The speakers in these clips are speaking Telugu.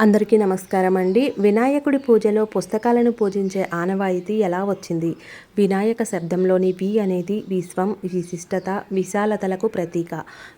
అందరికీ నమస్కారం అండి. వినాయకుడి పూజలో పుస్తకాలను పూజించే ఆనవాయితీ ఎలా వచ్చింది? వినాయక శబ్దంలోని వి అనేది విశ్వం విశిష్టత విశాలతలకు ప్రతీక.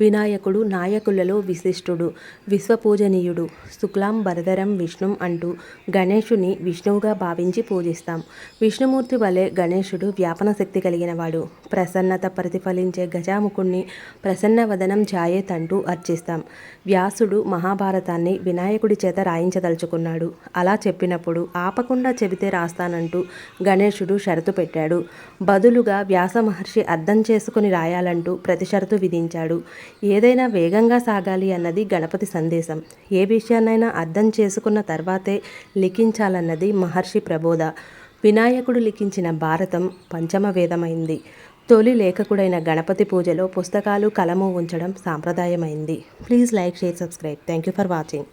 వినాయకుడు నాయకులలో విశిష్టుడు విశ్వపూజనీయుడు. శుక్లాం భరధరం విష్ణుం అంటూ గణేషుని విష్ణువుగా భావించి పూజిస్తాం. విష్ణుమూర్తి వలె గణేషుడు వ్యాపన శక్తి కలిగినవాడు. ప్రసన్నత ప్రతిఫలించే గజాముఖుణ్ణి ప్రసన్నవదనం ఛాయేత్ అంటూ అర్చిస్తాం. వ్యాసుడు మహాభారతాన్ని వినాయకుడి చేత రాయించదలుచుకున్నాడు. అలా చెప్పినప్పుడు ఆపకుండా చెబితే రాస్తానంటూ గణేశుడు షరతు పెట్టాడు. బదులుగా వ్యాస మహర్షి అర్థం చేసుకుని రాయాలంటూ ప్రతి షరతు విధించాడు. ఏదైనా వేగంగా సాగాలి అన్నది గణపతి సందేశం. ఏ విషయాన్నైనా అర్థం చేసుకున్న తర్వాతే లిఖించాలన్నది మహర్షి ప్రబోధ. వినాయకుడు లిఖించిన భారతం పంచమ వేదమైంది తొలి లేఖకుడైన గణపతి పూజలో పుస్తకాలు కలము ఉంచడం సాంప్రదాయమైంది. Please like share subscribe. Thank you for watching.